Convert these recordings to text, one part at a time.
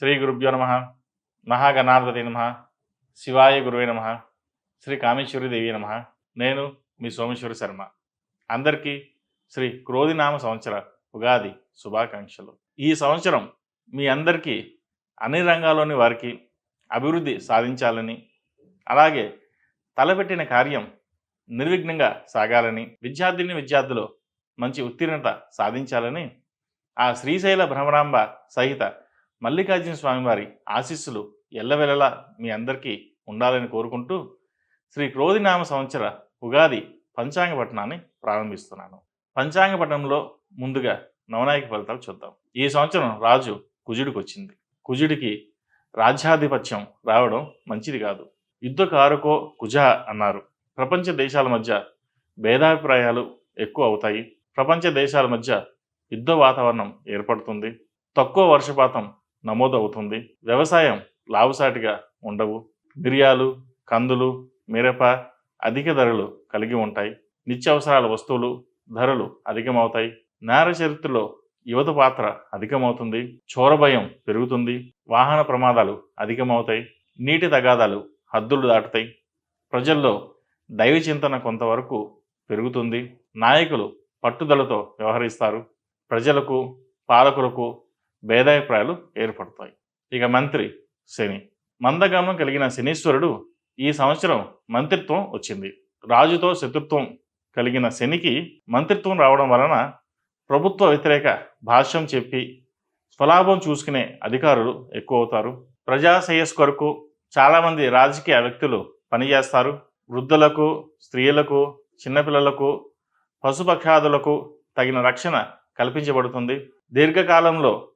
శ్రీ గురుభ్యో నమ మహాగణాధిపతి నమ శివాయ గురువే నమ శ్రీ కామేశ్వరి దేవి నమ. నేను మీ సోమేశ్వరి శర్మ. అందరికీ శ్రీ క్రోధినామ సంవత్సర ఉగాది శుభాకాంక్షలు. ఈ సంవత్సరం మీ అందరికీ అన్ని రంగాల్లోని వారికి అభివృద్ధి సాధించాలని అలాగే తలపెట్టిన కార్యం నిర్విఘ్నంగా సాగాలని విద్యార్థిని విద్యార్థులు మంచి ఉత్తీర్ణత సాధించాలని ఆ శ్రీశైల భ్రమరాంబ సహిత మల్లికార్జున స్వామివారి ఆశీస్సులు ఎల్లవెల్లలా మీ అందరికీ ఉండాలని కోరుకుంటూ శ్రీ క్రోధినామ సంవత్సర ఉగాది పంచాంగ పట్టణాన్ని ప్రారంభిస్తున్నాను. పంచాంగ పట్టణంలో ముందుగా నవనాయక ఫలితాలు చూద్దాం. ఈ సంవత్సరం రాజు కుజుడికి వచ్చింది. కుజుడికి రాజ్యాధిపత్యం రావడం మంచిది కాదు. యుద్ధ కారుకో కుజ అన్నారు. ప్రపంచ దేశాల మధ్య భేదాభిప్రాయాలు ఎక్కువ అవుతాయి. ప్రపంచ దేశాల మధ్య యుద్ధ వాతావరణం ఏర్పడుతుంది. తక్కువ వర్షపాతం నమోదవుతుంది. వ్యవసాయం లాభసాటిగా ఉండవు. మిరియాలు కందులు మిరప అధిక ధరలు కలిగి ఉంటాయి. నిత్యావసరాల వస్తువులు ధరలు అధికమవుతాయి. నేర చరిత్రలో యువత పాత్ర అధికమవుతుంది. చోరభయం పెరుగుతుంది. వాహన ప్రమాదాలు అధికమవుతాయి. నీటి తగాదాలు హద్దులు దాటుతాయి. ప్రజల్లో దైవ చింతన కొంతవరకు పెరుగుతుంది. నాయకులు పట్టుదలతో వ్యవహరిస్తారు. ప్రజలకు పాలకులకు భేదాభిప్రాయాలు ఏర్పడతాయి. ఇక మంత్రి శని. మందగమనం కలిగిన శనీశ్వరుడు ఈ సంవత్సరం మంత్రిత్వం వచ్చింది. రాజుతో శత్రుత్వం కలిగిన శనికి మంత్రిత్వం రావడం వలన ప్రభుత్వ వ్యతిరేక భాష్యం చెప్పి స్వలాభం చూసుకునే అధికారులు ఎక్కువ అవుతారు ప్రజా శ్రేయస్ కొరకు చాలామంది రాజకీయ వ్యక్తులు పనిచేస్తారు. వృద్ధులకు స్త్రీలకు చిన్నపిల్లలకు పశుపక్షాదులకు తగిన రక్షణ కల్పించబడుతుంది. దీర్ఘకాలంలో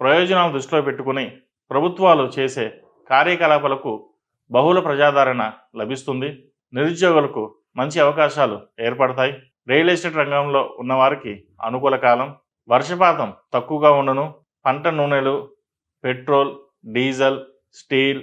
ప్రయోజనాలు దృష్టిలో పెట్టుకుని ప్రభుత్వాలు చేసే కార్యకలాపాలకు బహుళ ప్రజాదరణ లభిస్తుంది. నిరుద్యోగులకు మంచి అవకాశాలు ఏర్పడతాయి. రియల్ ఎస్టేట్ రంగంలో ఉన్నవారికి అనుకూల కాలం. వర్షపాతం తక్కువగా ఉండను. పంట నూనెలు పెట్రోల్ డీజిల్ స్టీల్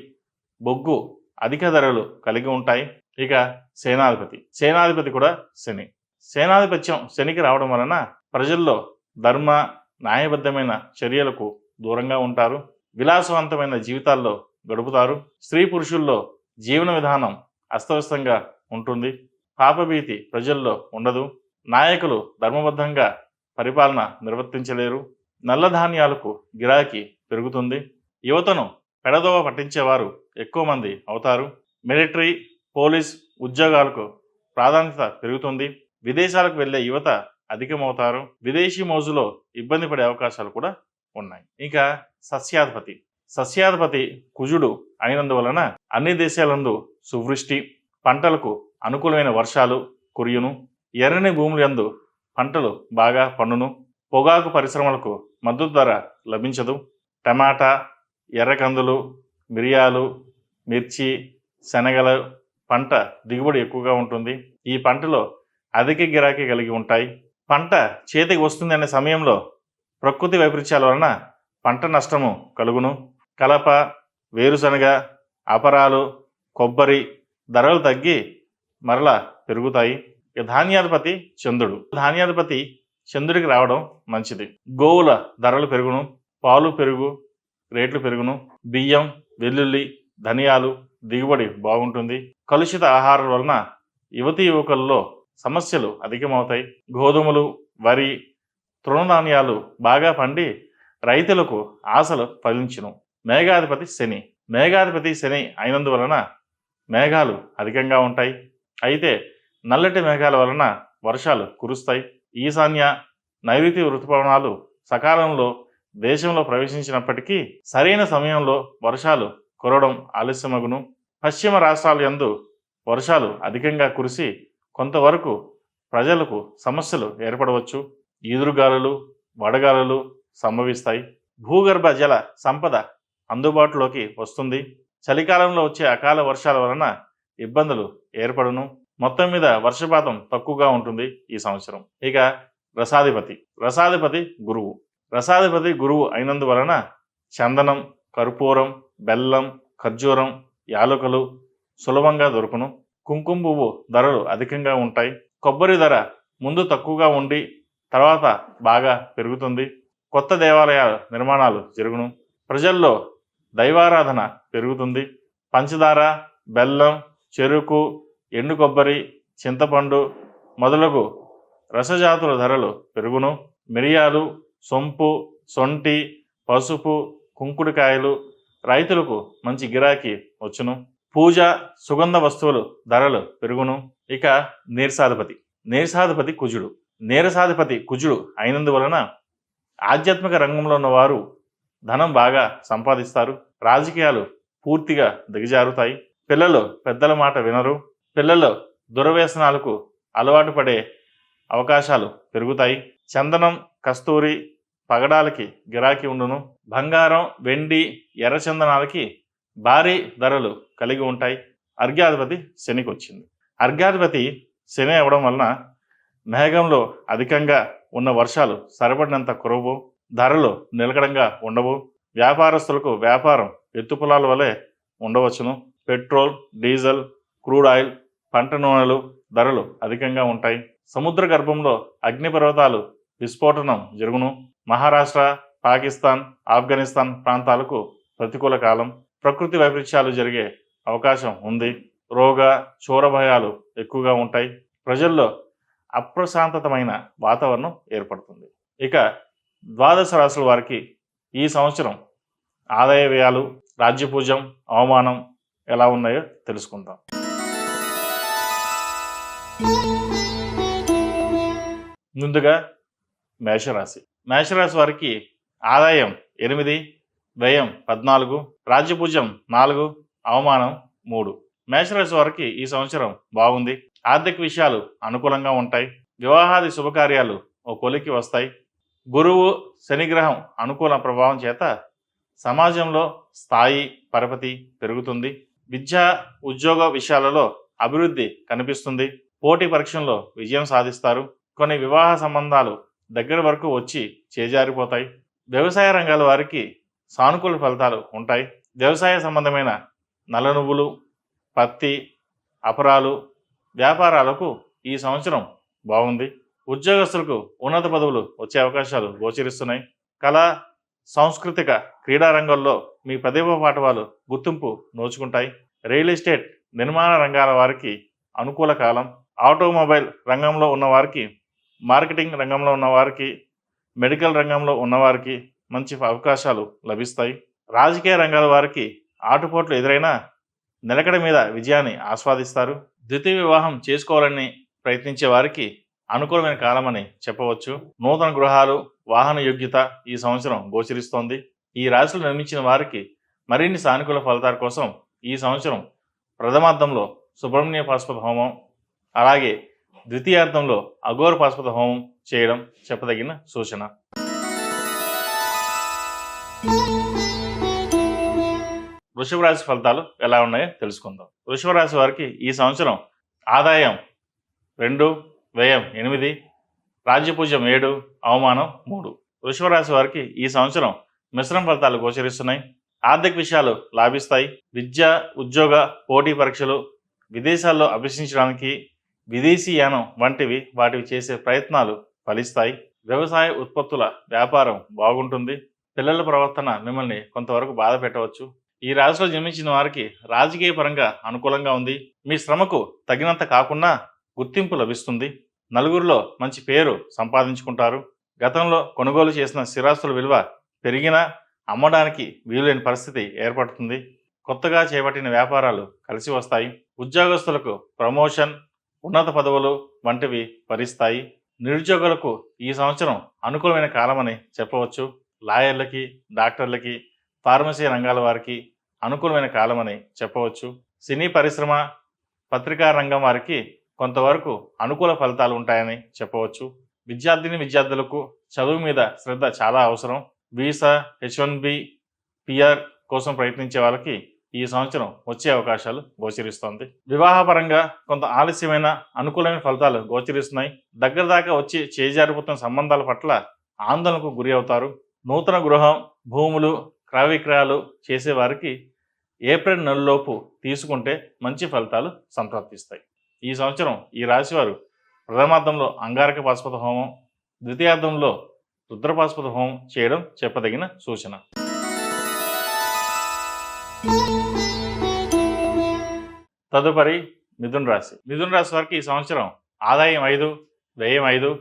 బొగ్గు అధిక ధరలు కలిగి ఉంటాయి. ఇక సేనాధిపతి. సేనాధిపతి కూడా శని. సేనాధిపత్యం శనికి రావడం వలన ప్రజల్లో ధర్మ న్యాయబద్ధమైన చర్యలకు దూరంగా ఉంటారు. విలాసవంతమైన జీవితాల్లో గడుపుతారు. స్త్రీ పురుషుల్లో జీవన విధానం అస్తవ్యస్తంగా ఉంటుంది. పాపభీతి ప్రజల్లో ఉండదు. నాయకులు ధర్మబద్ధంగా పరిపాలన నిర్వర్తించలేరు. నల్ల ధాన్యాలకు గిరాకీ పెరుగుతుంది. యువతను పెడదోవ పట్టించేవారు ఎక్కువ మంది అవుతారు. మిలిటరీ పోలీస్ ఉద్యోగాలకు ప్రాధాన్యత పెరుగుతుంది. విదేశాలకు వెళ్ళే యువత అధికమవుతారు. విదేశీ మోజులో ఇబ్బంది పడే అవకాశాలు కూడా ఉన్నాయి. ఇంకా సస్యాధిపతి. సస్యాధిపతి కుజుడు అయినందువలన అన్ని దేశాలందు సువృష్టి పంటలకు అనుకూలమైన వర్షాలు కురియును. ఎర్రని భూములందు పంటలు బాగా పండును. పొగాకు పరిశ్రమలకు మద్దతు ధర లభించదు. టమాటా ఎర్రకందులు మిరియాలు మిర్చి శనగల పంట దిగుబడి ఎక్కువగా ఉంటుంది. ఈ పంటలో అధిక గిరాకీ కలిగి ఉంటాయి. పంట చేతికి వస్తుంది అనే సమయంలో ప్రకృతి వైపరీత్యాల వలన పంట నష్టము కలుగును. కలప వేరుశనగ అపరాలు కొబ్బరి ధరలు తగ్గి మరల పెరుగుతాయి. ఇక ధాన్యాధిపతి చంద్రుడు. ధాన్యాధిపతి చంద్రుడికి రావడం మంచిది. గోవుల ధరలు పెరుగును పాలు పెరుగు రేట్లు పెరుగును బియ్యం వెల్లుల్లి ధనియాలు దిగుబడి బాగుంటుంది. కలుషిత ఆహారం వలన యువతీ యువకుల్లో సమస్యలు అధికమవుతాయి. గోధుమలు వరి తృణధాన్యాలు బాగా పండి రైతులకు ఆశలు ఫలించును. మేఘాధిపతి శని. మేఘాధిపతి శని అయినందువలన మేఘాలు అధికంగా ఉంటాయి. అయితే నల్లటి మేఘాల వలన వర్షాలు కురుస్తాయి. ఈశాన్య నైరుతి ఋతుపవనాలు సకాలంలో దేశంలో ప్రవేశించినప్పటికీ సరైన సమయంలో వర్షాలు కురవడం ఆలస్యమగును. పశ్చిమ రాష్ట్రాల యందు వర్షాలు అధికంగా కురిసి కొంతవరకు ప్రజలకు సమస్యలు ఏర్పడవచ్చు. ఈదురుగాలులు వడగాలులు సంభవిస్తాయి. భూగర్భ జల సంపద అందుబాటులోకి వస్తుంది. చలికాలంలో వచ్చే అకాల వర్షాల వలన ఇబ్బందులు ఏర్పడును. మొత్తం మీద వర్షపాతం తక్కువగా ఉంటుంది ఈ సంవత్సరం. ఇక రసాధిపతి. రసాధిపతి గురువు. రసాధిపతి గురువు అయినందువలన చందనం కర్పూరం బెల్లం ఖర్జూరం యాలకులు సులభంగా దొరుకును. కుంకుమ పువ్వు ధరలు అధికంగా ఉంటాయి. కొబ్బరి ధర ముందు తక్కువగా ఉండి తర్వాత బాగా పెరుగుతుంది. కొత్త దేవాలయాల నిర్మాణాలు జరుగును. ప్రజల్లో దైవారాధన పెరుగుతుంది. పంచదార బెల్లం చెరుకు ఎండు కొబ్బరి చింతపండు మొదలగు రసజాతుల ధరలు పెరుగును. మిరియాలు సొంపు సొంటి పసుపు కుంకుడుకాయలు రైతులకు మంచి గిరాకీ వచ్చును. పూజ సుగంధ వస్తువులు ధరలు పెరుగును. ఇక నీర్సాధిపతి. నీర్సాధిపతి కుజుడు. నేరసాధిపతి కుజుడు అయినందువలన ఆధ్యాత్మిక రంగంలో ఉన్నవారు ధనం బాగా సంపాదిస్తారు. రాజకీయాలు పూర్తిగా దిగజారుతాయి. పిల్లలు పెద్దల మాట వినరు. పిల్లలు దురవ్యసనాలకు అలవాటు పడే అవకాశాలు పెరుగుతాయి. చందనం కస్తూరి పగడాలకి గిరాకీ ఉండును. బంగారం వెండి ఎర్ర చందనాలకి భారీ ధరలు కలిగి ఉంటాయి. అర్ఘ్యాధిపతి శనికి వచ్చింది. అర్ఘ్యాధిపతి శని అవ్వడం వలన మేఘంలో అధికంగా ఉన్న వర్షాలు సరిపడినంత కురవు ధరలు నిలకడంగా ఉండవు. వ్యాపారస్తులకు వ్యాపారం ఎత్తుపులాల వలె ఉండవచ్చును. పెట్రోల్ డీజిల్ క్రూడ్ ఆయిల్ పంట నూనెలు ధరలు అధికంగా ఉంటాయి. సముద్ర గర్భంలో అగ్నిపర్వతాలు విస్ఫోటనం జరుగును. మహారాష్ట్ర పాకిస్తాన్ ఆఫ్ఘనిస్తాన్ ప్రాంతాలకు ప్రతికూల కాలం. ప్రకృతి వైపరీత్యాలు జరిగే అవకాశం ఉంది. రోగ చోర భయాలు ఎక్కువగా ఉంటాయి. ప్రజల్లో అప్రశాంతతమైన వాతావరణం ఏర్పడుతుంది. ఇక ద్వాదశ రాశుల వారికి ఈ సంవత్సరం ఆదాయ వ్యయాలు రాజ్యపూజం అవమానం ఎలా ఉన్నాయో తెలుసుకుందాం. ముందుగా మేషరాశి. మేషరాశి వారికి ఆదాయం ఎనిమిది వ్యయం పద్నాలుగు రాజ్యపూజ్యం నాలుగు అవమానం మూడు. మేషరాశి వారికి ఈ సంవత్సరం బాగుంది. ఆర్థిక విషయాలు అనుకూలంగా ఉంటాయి. వివాహాది శుభకార్యాలు ఓ కొలికి వస్తాయి. గురువు శనిగ్రహం అనుకూల ప్రభావం చేత సమాజంలో స్థాయి పరపతి పెరుగుతుంది. విద్యా ఉద్యోగ విషయాలలో అభివృద్ధి కనిపిస్తుంది. పోటీ పరీక్షల్లో విజయం సాధిస్తారు. కొన్ని వివాహ సంబంధాలు దగ్గర వరకు వచ్చి చేజారిపోతాయి. వ్యవసాయ రంగాల వారికి సానుకూల ఫలితాలు ఉంటాయి. వ్యవసాయ సంబంధమైన నల్ల నువ్వులు పత్తి అపరాలు వ్యాపారాలకు ఈ సంవత్సరం బాగుంది. ఉద్యోగస్తులకు ఉన్నత పదవులు వచ్చే అవకాశాలు గోచరిస్తున్నాయి. కళా సాంస్కృతిక క్రీడా రంగంలో మీ ప్రతిభ పాఠవాలు గుర్తింపు నోచుకుంటాయి. రియల్ ఎస్టేట్ నిర్మాణ రంగాల వారికి అనుకూల కాలం. ఆటోమొబైల్ రంగంలో ఉన్నవారికి మార్కెటింగ్ రంగంలో ఉన్నవారికి మెడికల్ రంగంలో ఉన్నవారికి మంచి అవకాశాలు లభిస్తాయి. రాజకీయ రంగాల వారికి ఆటుపోట్లు ఎదురైనా నిలకడ మీద విజయాన్ని ఆస్వాదిస్తారు. ద్వితీయ వివాహం చేసుకోవాలని ప్రయత్నించే వారికి అనుకూలమైన కాలమని చెప్పవచ్చు. నూతన గృహాలు వాహన యోగ్యత ఈ సంవత్సరం గోచరిస్తోంది. ఈ రాశులు నిర్మించిన వారికి మరిన్ని సానుకూల ఫలితాల కోసం ఈ సంవత్సరం ప్రథమార్థంలో సుబ్రహ్మణ్య పాశుపత హోమం అలాగే ద్వితీయార్థంలో అఘోర పాశుపత హోమం చేయడం చెప్పదగిన సూచన. వృషభరాశి ఫలితాలు ఎలా ఉన్నాయో తెలుసుకుందాం. వృషభరాశి వారికి ఈ సంవత్సరం ఆదాయం రెండు వ్యయం ఎనిమిది రాజ్యపూజ్యం ఏడు అవమానం మూడు. వృషభరాశి వారికి ఈ సంవత్సరం మిశ్రమ ఫలితాలు గోచరిస్తున్నాయి. ఆర్థిక విషయాలు లాభిస్తాయి. విద్య ఉద్యోగ పోటీ పరీక్షలు విదేశాల్లో అభ్యసించడానికి విదేశీ యానం వంటివి వాటివి చేసే ప్రయత్నాలు ఫలిస్తాయి. వ్యవసాయ ఉత్పత్తుల వ్యాపారం బాగుంటుంది. పిల్లల ప్రవర్తన మిమ్మల్ని కొంతవరకు బాధ పెట్టవచ్చు. ఈ రాశిలో జన్మించిన వారికి రాజకీయ పరంగా అనుకూలంగా ఉంది. మీ శ్రమకు తగినంత కాకుండా గుర్తింపు లభిస్తుంది. నలుగురిలో మంచి పేరు సంపాదించుకుంటారు. గతంలో కొనుగోలు చేసిన స్థిరాస్తుల విలువ పెరిగినా అమ్మడానికి వీలులేని పరిస్థితి ఏర్పడుతుంది. కొత్తగా చేపట్టిన వ్యాపారాలు కలిసి వస్తాయి. ఉద్యోగస్తులకు ప్రమోషన్ ఉన్నత పదవులు వంటివి భరిస్తాయి. నిరుద్యోగులకు ఈ సంవత్సరం అనుకూలమైన కాలమని చెప్పవచ్చు. లాయర్లకి డాక్టర్లకి ఫార్మసీ రంగాల వారికి అనుకూలమైన కాలమని చెప్పవచ్చు. సినీ పరిశ్రమ పత్రికా రంగం వారికి కొంతవరకు అనుకూల ఫలితాలు ఉంటాయని చెప్పవచ్చు. విద్యార్థిని విద్యార్థులకు చదువు మీద శ్రద్ధ చాలా అవసరం. Visa H one B PR కోసం ప్రయత్నించే వాళ్ళకి ఈ సంవత్సరం వచ్చే అవకాశాలు గోచరిస్తోంది. వివాహపరంగా కొంత ఆలస్యమైన అనుకూలమైన ఫలితాలు గోచరిస్తున్నాయి. దగ్గర దాకా వచ్చి చేజారిపోతున్న సంబంధాల పట్ల ఆందోళనకు గురి అవుతారు. నూతన గృహం భూములు క్రయ విక్రయాలు చేసేవారికి ఏప్రిల్ నెలలోపు తీసుకుంటే మంచి ఫలితాలు సంప్రాప్తిస్తాయి. ఈ సంవత్సరం ఈ రాశివారు ప్రథమార్థంలో అంగారక పాశుపత హోమం ద్వితీయార్థంలో రుద్రపాశుపత హోమం చేయడం చెప్పదగిన సూచన. తదుపరి మిథున్ రాశి. మిథున్ రాశి వారికి ఈ సంవత్సరం ఆదాయం ఐదు వ్యయం ఐదు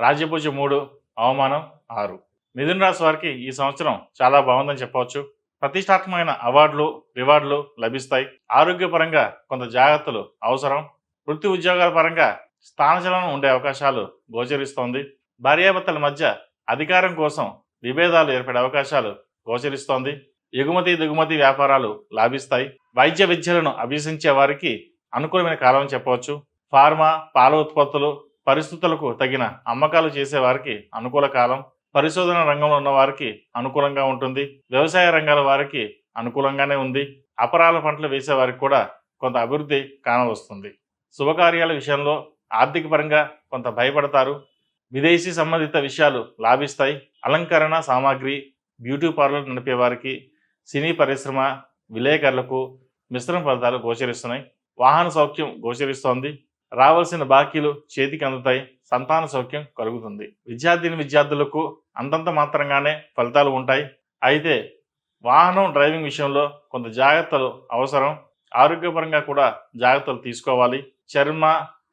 రాజ్యపూజ మూడు అవమానం ఆరు. మిథున్ రాశి వారికి ఈ సంవత్సరం చాలా బాగుందని చెప్పవచ్చు. ప్రతిష్టాత్మకమైన అవార్డులు రివార్డులు లభిస్తాయి. ఆరోగ్యపరంగా కొంత జాగ్రత్తలు అవసరం. వృత్తి ఉద్యోగాల పరంగా స్థానచలనం ఉండే అవకాశాలు గోచరిస్తోంది. భార్యాభర్తల మధ్య అధికారం కోసం విభేదాలు ఏర్పడే అవకాశాలు గోచరిస్తోంది. ఎగుమతి దిగుమతి వ్యాపారాలు లాభిస్తాయి. వైద్య విద్యలను అభ్యసించే వారికి అనుకూలమైన కాలం చెప్పవచ్చు. ఫార్మా పాల ఉత్పత్తులు పరిస్థితులకు తగిన అమ్మకాలు చేసే వారికి అనుకూల కాలం. పరిశోధన రంగంలో ఉన్న వారికి అనుకూలంగా ఉంటుంది. వ్యవసాయ రంగాల వారికి అనుకూలంగానే ఉంది. అపరాల పంటలు వేసే వారికి కూడా కొంత అభివృద్ధి కానవస్తుంది. శుభకార్యాల విషయంలో ఆర్థిక పరంగా కొంత భయపడతారు. విదేశీ సంబంధిత విషయాలు లాభిస్తాయి. అలంకరణ సామాగ్రి బ్యూటీ పార్లర్ నడిపే వారికి సినీ పరిశ్రమ విలేకరులకు మిశ్రమ ఫలితాలు గోచరిస్తున్నాయి. వాహన సౌఖ్యం గోచరిస్తోంది. రావాల్సిన బాకీలు చేతికి అందుతాయి. సంతాన సౌఖ్యం కలుగుతుంది. విద్యార్థిని విద్యార్థులకు అంతంత మాత్రంగానే ఫలితాలు ఉంటాయి. అయితే వాహనం డ్రైవింగ్ విషయంలో కొంత జాగ్రత్తలు అవసరం. ఆరోగ్యపరంగా కూడా జాగ్రత్తలు తీసుకోవాలి. చర్మ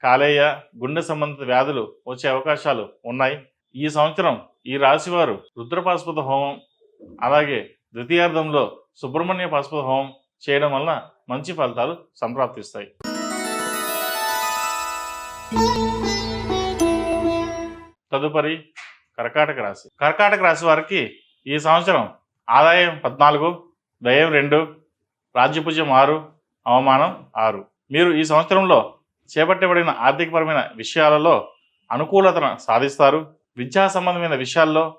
కాలేయ గుండె సంబంధిత వ్యాధులు వచ్చే అవకాశాలు ఉన్నాయి. ఈ సంవత్సరం ఈ రాశివారు రుద్రపాశుపత హోమం అలాగే ద్వితీయార్థంలో సుబ్రహ్మణ్య పాశుపత హోమం చేయడం వలన మంచి ఫలితాలు సంప్రాప్తిస్తాయి. తదుపరి కర్కాటక రాశి. కర్కాటక రాశి వారికి ఈ సంవత్సరం ఆదాయం పద్నాలుగు వ్యయం రెండు రాజ్యపుజ్యం ఆరు అవమానం ఆరు. మీరు ఈ సంవత్సరంలో చేపట్టబడిన ఆర్థికపరమైన విషయాలలో అనుకూలతను సాధిస్తారు. విద్యా సంబంధమైన విషయాల్లో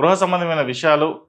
గృహ సంబంధమైన విషయాలు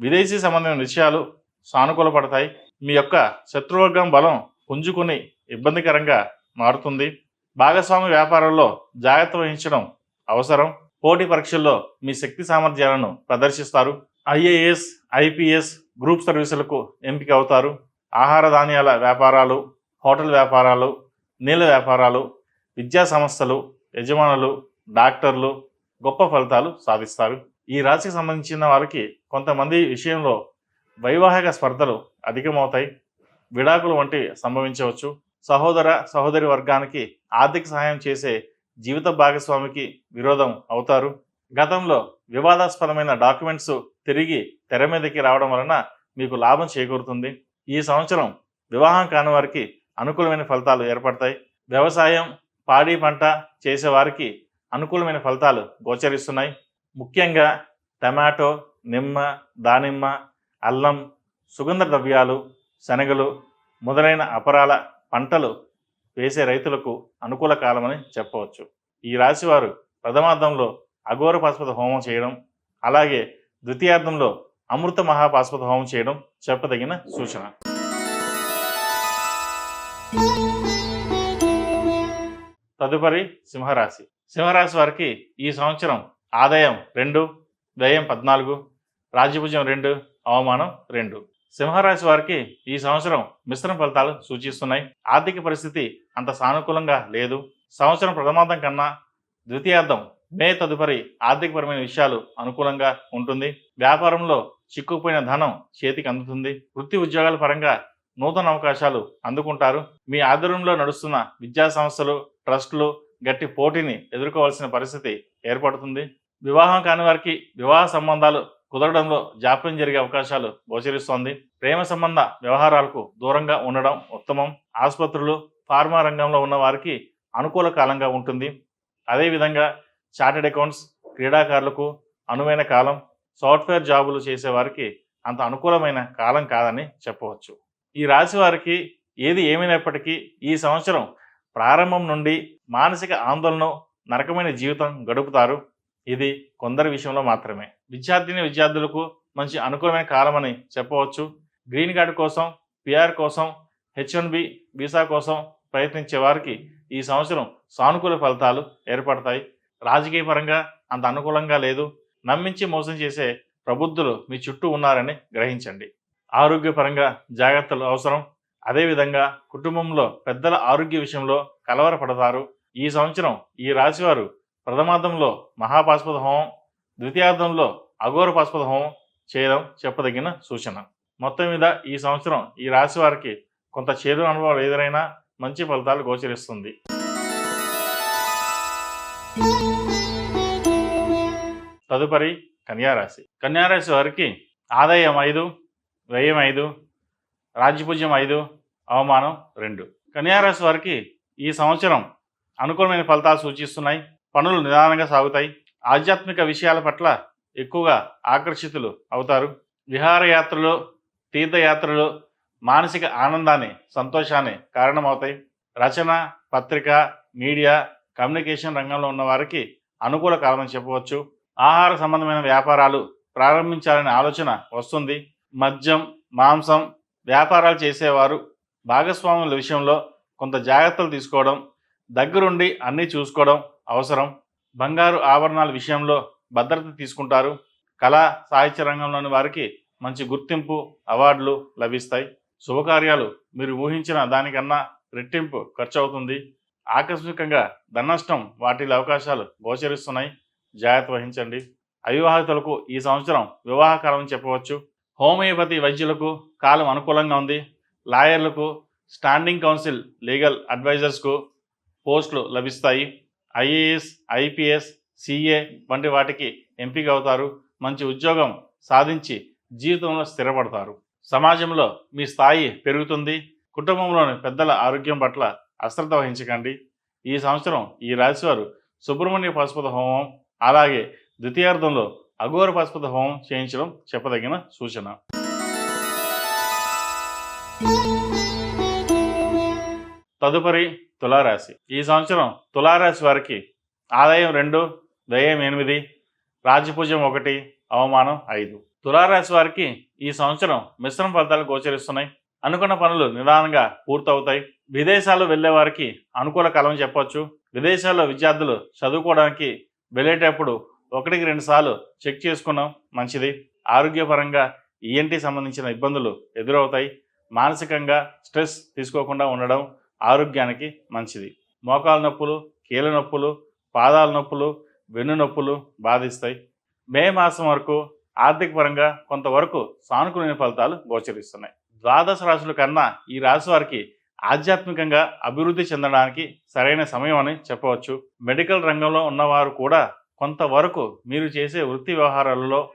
విదేశీ సంబంధమైన విషయాలు సానుకూలపడతాయి. మీ యొక్క శత్రువర్గం బలం పుంజుకుని ఇబ్బందికరంగా మారుతుంది. భాగస్వామి వ్యాపారంలో జాగ్రత్త వహించడం అవసరం. పోటీ పరీక్షల్లో మీ శక్తి సామర్థ్యాలను ప్రదర్శిస్తారు. ఐఏఎస్ ఐపీఎస్ గ్రూప్ సర్వీసులకు ఎంపిక అవుతారు. ఆహార ధాన్యాల వ్యాపారాలు హోటల్ వ్యాపారాలు నీళ్ళ వ్యాపారాలు విద్యా సంస్థలు యజమానులు డాక్టర్లు గొప్ప ఫలితాలు సాధిస్తారు. ఈ రాశికి సంబంధించిన వారికి కొంతమంది విషయంలో వైవాహిక స్పర్ధలు అధికమవుతాయి. విడాకులు వంటివి సంభవించవచ్చు. సహోదర సహోదరి వర్గానికి ఆర్థిక సహాయం చేసే జీవిత భాగస్వామికి విరోధం అవుతారు. గతంలో వివాదాస్పదమైన డాక్యుమెంట్స్ తిరిగి తెర మీదకి రావడం వలన మీకు లాభం చేకూరుతుంది. ఈ సంవత్సరం వివాహం కాని వారికి అనుకూలమైన ఫలితాలు ఏర్పడతాయి. వ్యవసాయం పాడి పంట చేసేవారికి అనుకూలమైన ఫలితాలు గోచరిస్తున్నాయి. ముఖ్యంగా టమాటో నిమ్మ దానిమ్మ అల్లం సుగంధ ద్రవ్యాలు శనగలు మొదలైన అపరాల పంటలు వేసే రైతులకు అనుకూల కాలమని చెప్పవచ్చు. ఈ రాశివారు ప్రథమార్థంలో అఘోర పాశుపత హోమం చేయడం అలాగే ద్వితీయార్థంలో అమృత మహాపాశుపత హోమం చేయడం చెప్పదగిన సూచన. తదుపరి సింహరాశి. సింహరాశి వారికి ఈ సంవత్సరం ఆదాయం రెండు వ్యయం పద్నాలుగు రాజ్యభుజం రెండు అవమానం రెండు. సింహరాశి వారికి ఈ సంవత్సరం మిశ్రమ ఫలితాలు సూచిస్తున్నాయి. ఆర్థిక పరిస్థితి అంత సానుకూలంగా లేదు. సంవత్సరం ప్రథమార్థం కన్నా ద్వితీయార్థం మే తదుపరి ఆర్థికపరమైన విషయాలు అనుకూలంగా ఉంటుంది. వ్యాపారంలో చిక్కుపోయిన ధనం చేతికి అందుతుంది. వృత్తి ఉద్యోగాల పరంగా నూతన అవకాశాలు అందుకుంటారు. మీ ఆధ్వర్యంలో నడుస్తున్న విద్యా సంస్థలు ట్రస్టులు గట్టి పోటీని ఎదుర్కోవాల్సిన పరిస్థితి ఏర్పడుతుంది. వివాహం కాని వారికి వివాహ సంబంధాలు కుదరడంలో జాప్యం జరిగే అవకాశాలు గోచరిస్తోంది. ప్రేమ సంబంధ వ్యవహారాలకు దూరంగా ఉండడం ఉత్తమం. ఆసుపత్రులు ఫార్మా రంగంలో ఉన్న వారికి అనుకూల కాలంగా ఉంటుంది. అదేవిధంగా చార్టెడ్ అకౌంట్స్ క్రీడాకారులకు అనువైన కాలం సాఫ్ట్వేర్ జాబులు చేసేవారికి అంత అనుకూలమైన కాలం కాదని చెప్పవచ్చు. ఈ రాశి వారికి ఏది ఏమైనప్పటికీ ఈ సంవత్సరం ప్రారంభం నుండి మానసిక ఆందోళన నరకమైన జీవితం గడుపుతారు. ఇది కొందరి విషయంలో మాత్రమే. విద్యార్థిని విద్యార్థులకు మంచి అనుకూలమైన కాలమని చెప్పవచ్చు. గ్రీన్ కార్డు కోసం పిఆర్ కోసం హెచ్ వన్ బి వీసా కోసం ప్రయత్నించే వారికి ఈ సంవత్సరం సానుకూల ఫలితాలు ఏర్పడతాయి. రాజకీయ పరంగా అంత అనుకూలంగా లేదు. నమ్మించి మోసం చేసే ప్రబుద్ధులు మీ చుట్టూ ఉన్నారని గ్రహించండి. ఆరోగ్యపరంగా జాగ్రత్తలు అవసరం. అదేవిధంగా కుటుంబంలో పెద్దల ఆరోగ్య విషయంలో కలవరపడతారు. ఈ సంవత్సరం ఈ రాశివారు ప్రథమార్థంలో మహాపాశుపద హోమం ద్వితీయార్థంలో అఘోర పాశుపద హోమం చేయడం చెప్పదగిన సూచన. మొత్తం మీద ఈ సంవత్సరం ఈ రాశి వారికి కొంత చేదు అనుభవాలు ఎదురైనా మంచి ఫలితాలు గోచరిస్తుంది. తదుపరి కన్యారాశి. కన్యారాశి వారికి ఆదాయం ఐదు వ్యయం ఐదు రాజ్యపూజ్యం ఐదు అవమానం రెండు. కన్యారాశి వారికి ఈ సంవత్సరం అనుకూలమైన ఫలితాలు సూచిస్తున్నాయి. పనులు నిదానంగా సాగుతాయి. ఆధ్యాత్మిక విషయాల పట్ల ఎక్కువగా ఆకర్షితులు అవుతారు. విహారయాత్రలు తీర్థయాత్రలు మానసిక ఆనందాన్ని సంతోషాన్ని కారణమవుతాయి. రచన పత్రిక మీడియా కమ్యూనికేషన్ రంగంలో ఉన్న వారికి అనుకూల కాలమని చెప్పవచ్చు. ఆహార సంబంధమైన వ్యాపారాలు ప్రారంభించాలనే ఆలోచన వస్తుంది. మద్యం మాంసం వ్యాపారాలు చేసేవారు భాగస్వాముల విషయంలో కొంత జాగ్రత్తలు తీసుకోవడం దగ్గరుండి అన్నీ చూసుకోవడం అవసరం. బంగారు ఆభరణాల విషయంలో భద్రత తీసుకుంటారు. కళా సాహిత్య రంగంలోని వారికి మంచి గుర్తింపు అవార్డులు లభిస్తాయి. శుభకార్యాలు మీరు ఊహించిన దానికన్నా రెట్టింపు ఖర్చు అవుతుంది ఆకస్మికంగా ధనష్టం వాటిల అవకాశాలు గోచరిస్తున్నాయి. జాగ్రత్త వహించండి. అవివాహితులకు ఈ సంవత్సరం వివాహకాలం చెప్పవచ్చు. హోమియోపతి వైద్యులకు కాలం అనుకూలంగా ఉంది. లాయర్లకు స్టాండింగ్ కౌన్సిల్ లీగల్ అడ్వైజర్స్కు పోస్టులు లభిస్తాయి. ఐఏఎస్ ఐపీఎస్ సిఏ వంటి వాటికి ఎంపిక అవుతారు మంచి ఉద్యోగం సాధించి జీవితంలో స్థిరపడతారు. సమాజంలో మీ స్థాయి పెరుగుతుంది. కుటుంబంలోని పెద్దల ఆరోగ్యం పట్ల అశ్రద్ధ వహించకండి. ఈ సంవత్సరం ఈ రాశివారు సుబ్రహ్మణ్య పశుపత హోమం అలాగే ద్వితీయార్థంలో అఘోర పశుపత హోమం చేయించడం చెప్పదగిన సూచన. తదుపరి తులారాశి. ఈ సంవత్సరం తులారాశి వారికి ఆదాయం రెండు వ్యయం ఎనిమిది రాజపూజ్యం ఒకటి అవమానం ఐదు. తులారాశి వారికి ఈ సంవత్సరం మిశ్రమ ఫలితాలు గోచరిస్తున్నాయి. అనుకున్న పనులు నిదానంగా పూర్తవుతాయి. విదేశాలు వెళ్ళే వారికి అనుకూల కాలం చెప్పొచ్చు. విదేశాల్లో విద్యార్థులు చదువుకోవడానికి వెళ్ళేటప్పుడు ఒకటికి రెండు సార్లు చెక్ చేసుకున్నాం మంచిది. ఆరోగ్యపరంగా ఈఎన్టీ సంబంధించిన ఇబ్బందులు ఎదురవుతాయి. మానసికంగా స్ట్రెస్ తీసుకోకుండా ఉండడం ఆరోగ్యానికి మంచిది. మోకాలు నొప్పులు కీళ్ళ నొప్పులు పాదాల నొప్పులు వెన్ను నొప్పులు బాధిస్తాయి. మే మాసం వరకు ఆర్థిక పరంగా కొంతవరకు సానుకూలమైన ఫలితాలు గోచరిస్తున్నాయి. ద్వాదశ రాశుల కన్నా ఈ రాశి వారికి ఆధ్యాత్మికంగా అభివృద్ధి చెందడానికి సరైన సమయం అని చెప్పవచ్చు. మెడికల్ రంగంలో ఉన్నవారు కూడా కొంతవరకు మీరు చేసే వృత్తి వ్యవహారాలలో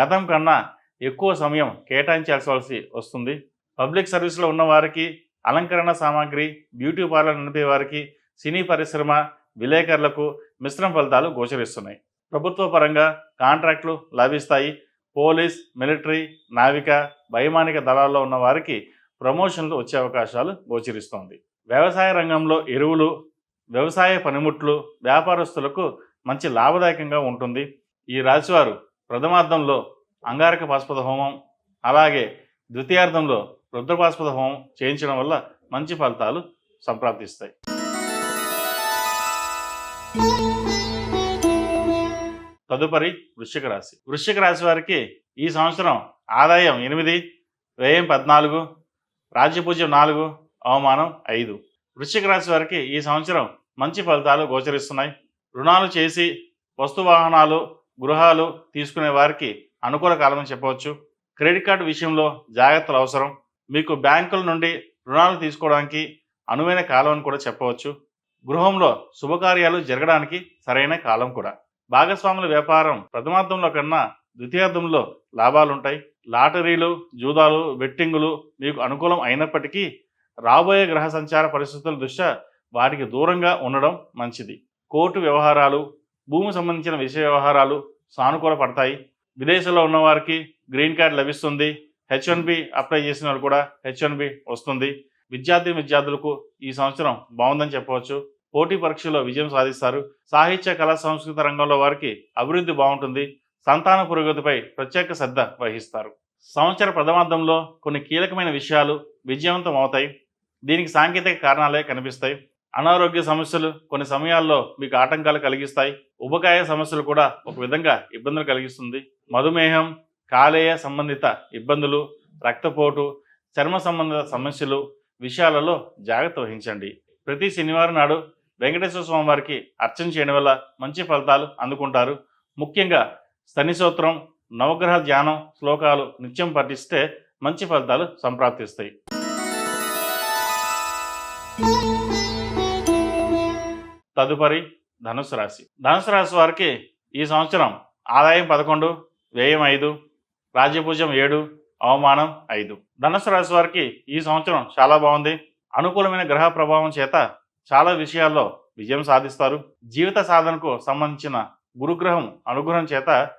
గతం కన్నా ఎక్కువ సమయం కేటాయించాల్సి వస్తుంది. పబ్లిక్ సర్వీస్లో ఉన్నవారికి అలంకరణ సామాగ్రి బ్యూటీ పార్లర్ నడిపే వారికి సినీ పరిశ్రమ విలేకరులకు మిశ్రమ ఫలితాలు గోచరిస్తున్నాయి. ప్రభుత్వ పరంగా కాంట్రాక్టులు లభిస్తాయి. పోలీస్ మిలిటరీ నావిక వైమానిక దళాల్లో ఉన్న వారికి ప్రమోషన్లు వచ్చే అవకాశాలు గోచరిస్తోంది. వ్యవసాయ రంగంలో ఎరువులు వ్యవసాయ పనిముట్లు వ్యాపారస్తులకు మంచి లాభదాయకంగా ఉంటుంది. ఈ రాశివారు ప్రథమార్థంలో అంగారక పాస్పద హోమం అలాగే ద్వితీయార్థంలో రుద్రపాస్పద హోమం చేయించడం వల్ల మంచి ఫలితాలు సంప్రాప్తిస్తాయి. తదుపరి వృశ్చిక రాశి. వృశ్చిక రాశి వారికి ఈ సంవత్సరం ఆదాయం ఎనిమిది వ్యయం పద్నాలుగు రాజ్యపూజ్యం నాలుగు అవమానం ఐదు. వృశ్చిక రాశి వారికి ఈ సంవత్సరం మంచి ఫలితాలు గోచరిస్తున్నాయి. రుణాలు చేసి వస్తు వాహనాలు గృహాలు తీసుకునే వారికి అనుకూల కాలం చెప్పవచ్చు. క్రెడిట్ కార్డు విషయంలో జాగ్రత్తలు అవసరం. మీకు బ్యాంకుల నుండి రుణాలు తీసుకోవడానికి అనువైన కాలం అని కూడా చెప్పవచ్చు. గృహంలో శుభకార్యాలు జరగడానికి సరైన కాలం కూడా. భాగస్వాముల వ్యాపారం ప్రథమార్థంలో కన్నా ద్వితీయార్థంలో లాభాలుంటాయి. లాటరీలు జూదాలు బెట్టింగులు మీకు అనుకూలం అయినప్పటికీ రాబోయే గ్రహ సంచార పరిస్థితుల దృష్ట్యా వాటికి దూరంగా ఉండడం మంచిది. కోర్టు వ్యవహారాలు భూమి సంబంధించిన విషయ వ్యవహారాలు సానుకూల పడతాయి. విదేశంలో ఉన్నవారికి గ్రీన్ కార్డ్ లభిస్తుంది. హెచ్ వన్ బి అప్లై చేసిన వాళ్ళు కూడా హెచ్ వన్ బి వస్తుంది. విద్యార్థి విద్యార్థులకు ఈ సంవత్సరం బాగుందని చెప్పవచ్చు. పోటీ పరీక్షలో విజయం సాధిస్తారు. సాహిత్య కళా సంస్కృత రంగంలో వారికి అభివృద్ధి బాగుంటుంది. సంతాన పురోగతిపై ప్రత్యేక శ్రద్ధ వహిస్తారు. సంవత్సర ప్రథమార్థంలో కొన్ని కీలకమైన విషయాలు విజయవంతం అవుతాయి. దీనికి సాంకేతిక కారణాలే కనిపిస్తాయి. అనారోగ్య సమస్యలు కొన్ని సమయాల్లో మీకు ఆటంకాలు కలిగిస్తాయి. ఉపకాయ సమస్యలు కూడా ఒక విధంగా ఇబ్బందులు కలిగిస్తుంది. మధుమేహం కాలేయ సంబంధిత ఇబ్బందులు రక్తపోటు చర్మ సంబంధిత సమస్యలు విషయాలలో జాగ్రత్త వహించండి. ప్రతి శనివారం నాడు వెంకటేశ్వర స్వామి వారికి అర్చన చేయడం వల్ల మంచి ఫలితాలు అందుకుంటారు. ముఖ్యంగా శని సూత్రం నవగ్రహ ధ్యానం శ్లోకాలు నిత్యం పఠిస్తే మంచి ఫలితాలు సంప్రాప్తిస్తాయి. తదుపరి ధనుసు రాశి. ధనుసు రాశి వారికి ఈ సంవత్సరం ఆదాయం పదకొండు వ్యయం ఐదు రాజభుజం ఏడు అవమానం ఐదు. ధనుసు రాశి వారికి ఈ సంవత్సరం చాలా బాగుంది. అనుకూలమైన గ్రహ ప్రభావం చేత చాలా విషయాల్లో విజయం సాధిస్తారు. జీవిత సాధనకు సంబంధించిన గురుగ్రహం అనుగ్రహం చేత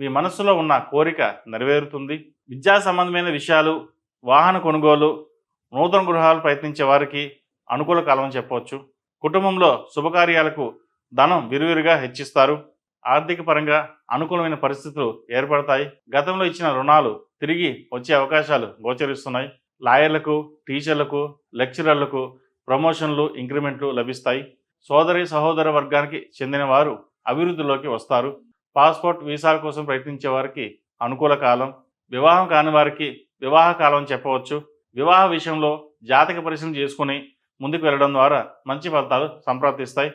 మీ మనస్సులో ఉన్న కోరిక నెరవేరుతుంది. విద్యా సంబంధమైన విషయాలు వాహన కొనుగోలు నూతన గృహాలు ప్రయత్నించే వారికి అనుకూల కాలం చెప్పవచ్చు. కుటుంబంలో శుభకార్యాలకు ధనం విరివిరిగా హెచ్చిస్తారు. ఆర్థిక పరంగా అనుకూలమైన పరిస్థితులు ఏర్పడతాయి. గతంలో ఇచ్చిన రుణాలు తిరిగి వచ్చే అవకాశాలు గోచరిస్తున్నాయి. లాయర్లకు టీచర్లకు లెక్చరర్లకు ప్రమోషన్లు ఇంక్రిమెంట్లు లభిస్తాయి. సోదరి సహోదర వర్గానికి చెందిన వారు అభివృద్ధిలోకి వస్తారు. పాస్పోర్ట్ వీసాల కోసం ప్రయత్నించే వారికి అనుకూల కాలం. వివాహం కాని వారికి వివాహ కాలం చెప్పవచ్చు. వివాహ విషయంలో జాతక పరిశీలన చేసుకుని ముందుకు వెళ్ళడం ద్వారా మంచి ఫలితాలు సంప్రాప్తిస్తాయి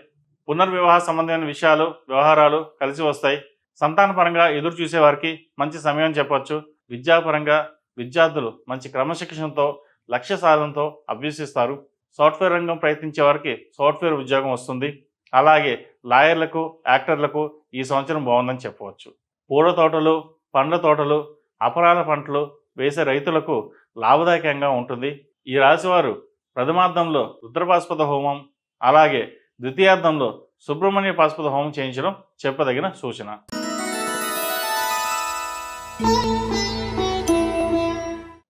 పునర్వివాహ సంబంధమైన విషయాలు వ్యవహారాలు కలిసి వస్తాయి. సంతానపరంగా ఎదురు చూసే వారికి మంచి సమయం చెప్పవచ్చు విద్యాపరంగా విద్యార్థులు మంచి క్రమశిక్షణతో లక్ష్య సాధనతో అభ్యసిస్తారు. సాఫ్ట్వేర్ రంగం ప్రయత్నించే వారికి సాఫ్ట్వేర్ ఉద్యోగం వస్తుంది. అలాగే లాయర్లకు యాక్టర్లకు ఈ సంవత్సరం బాగుందని చెప్పవచ్చు పూల తోటలు పండ్ల తోటలు అపరాల పంటలు వేసే రైతులకు లాభదాయకంగా ఉంటుంది. ఈ రాశివారు ప్రథమార్థంలో రుద్రపాస్పద హోమం అలాగే ద్వితీయార్థంలో సుబ్రహ్మణ్య పాశుపత హోమం చేయించడం చెప్పదగిన సూచన.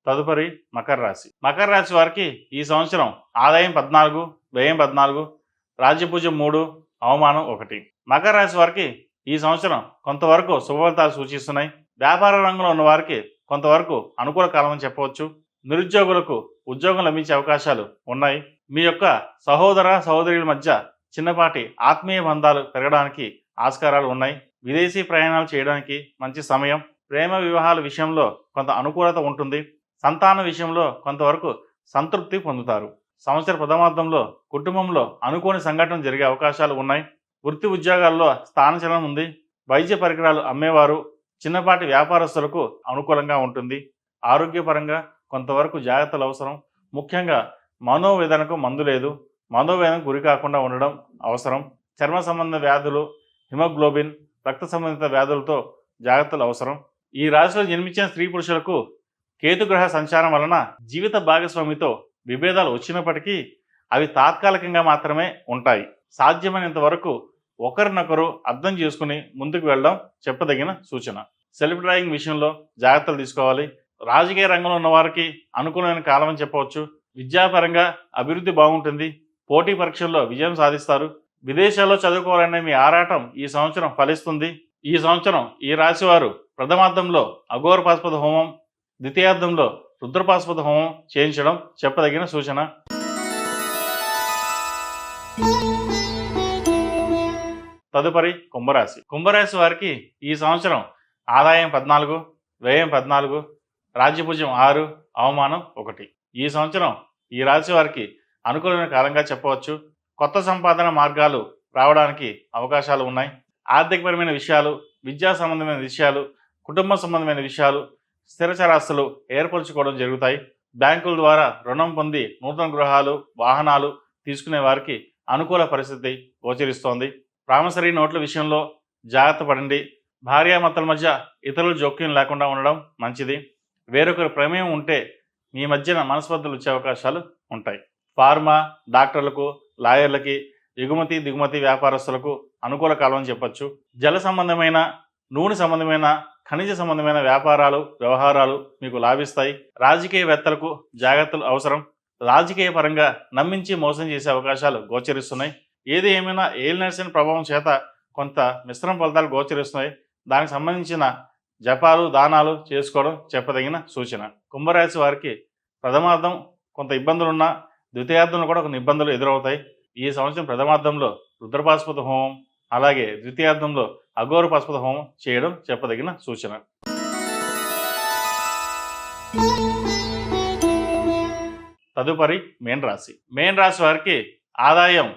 తదుపరి మకర రాశి. మకర రాశి వారికి ఈ సంవత్సరం ఆదాయం పద్నాలుగు వ్యయం పద్నాలుగు రాజ్యపూజ మూడు అవమానం ఒకటి. మకర రాశి వారికి ఈ సంవత్సరం కొంతవరకు శుభఫలితాలు సూచిస్తున్నాయి. వ్యాపార రంగంలో ఉన్న వారికి కొంతవరకు అనుకూల కాలం అని చెప్పవచ్చు. నిరుద్యోగులకు ఉద్యోగం లభించే అవకాశాలు ఉన్నాయి. మీ యొక్క సహోదర సహోదరుల మధ్య చిన్నపాటి ఆత్మీయ బంధాలు పెరగడానికి ఆస్కారాలు ఉన్నాయి. విదేశీ ప్రయాణాలు చేయడానికి మంచి సమయం ప్రేమ వివాహాల విషయంలో కొంత అనుకూలత ఉంటుంది. సంతాన విషయంలో కొంతవరకు సంతృప్తి పొందుతారు. సంవత్సర ప్రథమార్థంలో కుటుంబంలో అనుకోని సంఘటన జరిగే అవకాశాలు ఉన్నాయి. వృత్తి ఉద్యోగాల్లో స్థానచలనం ఉంది. వైద్య పరికరాలు అమ్మేవారు చిన్నపాటి వ్యాపారస్తులకు అనుకూలంగా ఉంటుంది. ఆరోగ్యపరంగా కొంతవరకు జాగ్రత్తలు అవసరం. ముఖ్యంగా మనోవేదనకు మందు లేదు. మనోవేదనకు గురి కాకుండా ఉండడం అవసరం. చర్మ సంబంధ వ్యాధులు హిమోగ్లోబిన్ రక్త సంబంధిత వ్యాధులతో జాగ్రత్తలు అవసరం. ఈ రాశిలో జన్మించిన స్త్రీ పురుషులకు కేతుగ్రహ సంచారం వలన జీవిత భాగస్వామితో విభేదాలు వచ్చినప్పటికీ అవి తాత్కాలికంగా మాత్రమే ఉంటాయి. సాధ్యమైనంత వరకు ఒకరినొకరు అర్థం చేసుకుని ముందుకు వెళ్ళడం చెప్పదగిన సూచన. సెల్ఫ్ డ్రైవింగ్ విషయంలో జాగ్రత్తలు తీసుకోవాలి. రాజకీయ రంగంలో ఉన్న వారికి అనుకూలమైన కాలం అని చెప్పవచ్చు. విద్యాపరంగా అభివృద్ధి బాగుంటుంది. పోటీ పరీక్షల్లో విజయం సాధిస్తారు. విదేశాల్లో చదువుకోవాలనే మీ ఆరాటం ఈ సంవత్సరం ఫలిస్తుంది. ఈ సంవత్సరం ఈ రాశివారు ప్రథమార్థంలో అఘోరపాస్పద హోమం ద్వితీయార్థంలో రుద్రపాస్పద హోమం చేయించడం చెప్పదగిన సూచన. తదుపరి కుంభరాశి. కుంభరాశి వారికి ఈ సంవత్సరం ఆదాయం పద్నాలుగు వ్యయం పద్నాలుగు రాజ్యభుజం ఆరు అవమానం ఒకటి. ఈ సంవత్సరం ఈ రాశి వారికి అనుకూలమైన కాలంగా చెప్పవచ్చు. కొత్త సంపాదన మార్గాలు రావడానికి అవకాశాలు ఉన్నాయి. ఆర్థికపరమైన విషయాలు విద్యా సంబంధమైన విషయాలు కుటుంబ సంబంధమైన విషయాలు స్థిరచరాస్తులు ఏర్పరచుకోవడం జరుగుతాయి. బ్యాంకుల ద్వారా రుణం పొంది నూతన గృహాలు వాహనాలు తీసుకునే వారికి అనుకూల పరిస్థితి గోచరిస్తోంది. ప్రామిసరీ నోట్ల విషయంలో జాగ్రత్త పడండి. భార్యామతల మధ్య ఇతరుల జోక్యం లేకుండా ఉండడం మంచిది. వేరొకరి ప్రమేయం ఉంటే మీ మధ్యన మనస్పర్ధలు వచ్చే అవకాశాలు ఉంటాయి. ఫార్మా డాక్టర్లకు లాయర్లకి ఎగుమతి దిగుమతి వ్యాపారస్తులకు అనుకూల కాలం అని జల సంబంధమైన నూనె సంబంధమైన ఖనిజ సంబంధమైన వ్యాపారాలు వ్యవహారాలు మీకు లాభిస్తాయి. రాజకీయవేత్తలకు జాగ్రత్తలు అవసరం. రాజకీయ పరంగా నమ్మించి మోసం చేసే అవకాశాలు గోచరిస్తున్నాయి. ఏది ఏమైనా ఏలినర్సిన ప్రభావం చేత కొంత మిశ్రమ ఫలితాలు గోచరిస్తున్నాయి. దానికి సంబంధించిన జపాలు దానాలు చేసుకోవడం చెప్పదగిన సూచన. కుంభరాశి వారికి ప్రథమార్థం కొంత ఇబ్బందులున్నా ద్వితీయార్థంలో కూడా కొన్ని ఇబ్బందులు ఎదురవుతాయి. ఈ సంవత్సరం ప్రథమార్థంలో రుద్రపాశుపత హోమం అలాగే ద్వితీయార్థంలో అఘోర పాశుపత హోమం చేయడం చెప్పదగిన సూచన. తదుపరి మేన్ రాశి. మేన్ రాశి వారికి ఆదాయం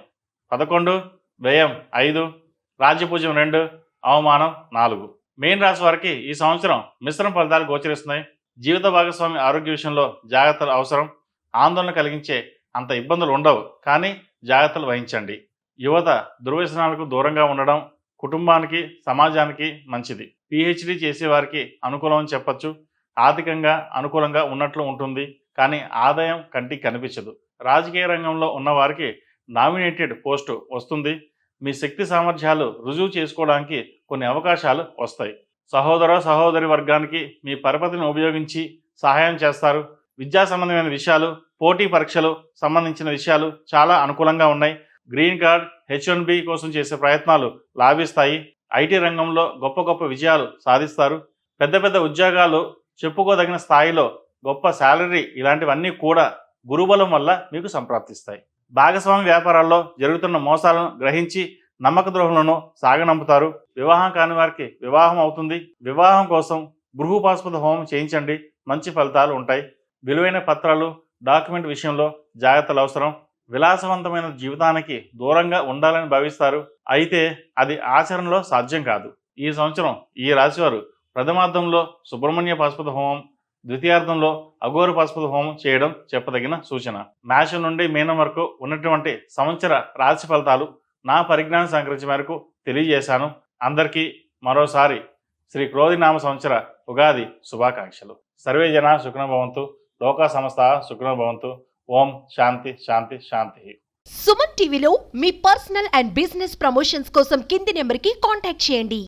పదకొండు వ్యయం ఐదు రాజ్యపూజ్యం రెండు అవమానం నాలుగు. మెయిన్ రాశి వారికి ఈ సంవత్సరం మిశ్రమ ఫలితాలు గోచరిస్తున్నాయి. జీవిత భాగస్వామి ఆరోగ్య విషయంలో జాగ్రత్తలు అవసరం. ఆందోళన కలిగించే అంత ఇబ్బందులు ఉండవు. కానీ జాగ్రత్తలు వహించండి. యువత దుర్వ్యసనాలకు దూరంగా ఉండడం కుటుంబానికి సమాజానికి మంచిది. పిహెచ్డి చేసేవారికి అనుకూలం అని చెప్పచ్చు. ఆర్థికంగా అనుకూలంగా ఉన్నట్లు ఉంటుంది. కానీ ఆదాయం కంటికి కనిపించదు. రాజకీయ రంగంలో ఉన్నవారికి నామినేటెడ్ పోస్టు వస్తుంది. మీ శక్తి సామర్థ్యాలు రుజువు చేసుకోవడానికి కొన్ని అవకాశాలు వస్తాయి. సహోదర సహోదరి వర్గానికి మీ పరపతిని ఉపయోగించి సహాయం చేస్తారు. విద్యా సంబంధమైన విషయాలు పోటీ పరీక్షలు సంబంధించిన విషయాలు చాలా అనుకూలంగా ఉన్నాయి. Green card H one B కోసం చేసే ప్రయత్నాలు లాభిస్తాయి. ఐటీ రంగంలో గొప్ప గొప్ప విజయాలు సాధిస్తారు. పెద్ద పెద్ద ఉద్యోగాలు చెప్పుకోదగిన స్థాయిలో గొప్ప శాలరీ ఇలాంటివన్నీ కూడా గురుబలం వల్ల మీకు సంప్రాప్తిస్తాయి. భాగస్వామి వ్యాపారాల్లో జరుగుతున్న మోసాలను గ్రహించి నమ్మక ద్రోహులను సాగనంపుతారు. వివాహం కాని వారికి వివాహం అవుతుంది. వివాహం కోసం గృహోపాస్పద హోమం చేయించండి. మంచి ఫలితాలు ఉంటాయి. విలువైన పత్రాలు డాక్యుమెంట్ విషయంలో జాగ్రత్తలు అవసరం. విలాసవంతమైన జీవితానికి దూరంగా ఉండాలని భావిస్తారు. అయితే అది ఆచరణలో సాధ్యం కాదు. ఈ సంవత్సరం ఈ రాశివారు ప్రథమార్థంలో సుబ్రహ్మణ్య పాశుపత హోమం ద్వితీయార్థంలో అఘోర పాశుపత హోమం చేయడం చెప్పదగిన సూచన. మేషం నుండి మీనం వరకు ఉన్నటువంటి సంవత్సర రాశి ఫలితాలు నా పరిజ్ఞాన సంకరించి మేరకు తెలియజేశాను. అందరికీ మరోసారి శ్రీ క్రోధినామ సంవత్సర ఉగాది శుభాకాంక్షలు. సర్వే జన సుఖనభవంతు లోకా సంస్థ సుఖనభవంతు ఓం శాంతి శాంతి శాంతి. సుమన్ టీవీలో మీ పర్సనల్ అండ్ బిజినెస్ ప్రమోషన్స్ కోసం కింది నెంబర్కి కాంటాక్ట్ చేయండి.